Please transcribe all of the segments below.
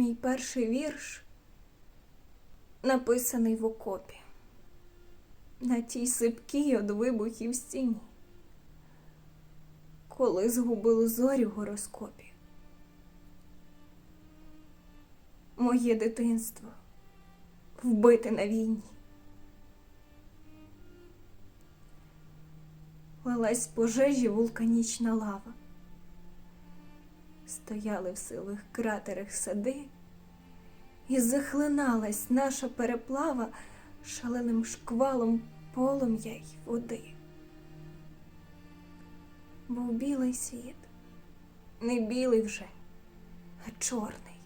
Мій перший вірш написаний в окопі, на тій сипкій од вибухів стіні, коли згубило зорі в гороскопі. Моє дитинство вбите на війні. Лилась пожежі вулканічна лава. Стояли в силих кратерах сади, і захлиналась наша переплава шаленим шквалом полум'я й води. Був білий світ, не білий вже, а чорний.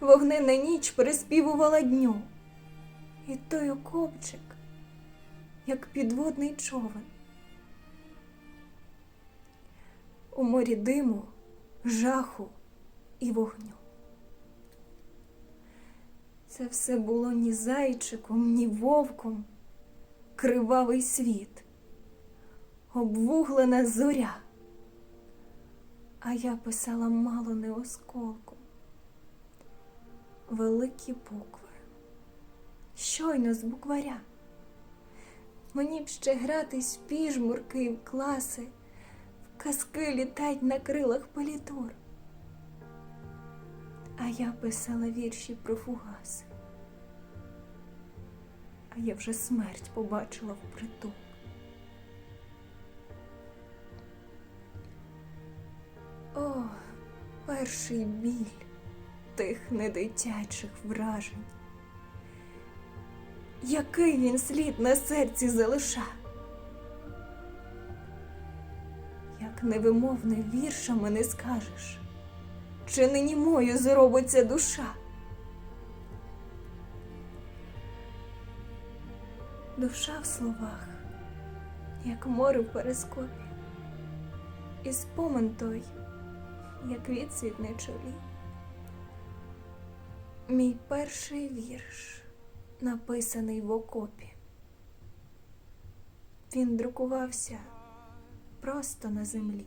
Вогнена ніч переспівувала дню, і той окопчик, як підводний човен. У морі диму, жаху і вогню. Це все було ні зайчиком, ні вовком, кривавий світ, обвуглена зоря. А я писала мало не осколком. Великі букви, щойно з букваря. Мені б ще гратись в піжмурки і в класи, в казки літать на крилах палітур. А я писала вірші про фугаси. Я вже смерть побачила впритул. О, перший біль тих недитячих вражень. Який він слід на серці залиша? Як невимовне віршами не скажеш, чи нині мою зробиться душа? Душа в словах, як море в перископі, і спомин той, як відсвіт на чолі. Мій перший вірш написаний в окопі. Він друкувався просто на землі.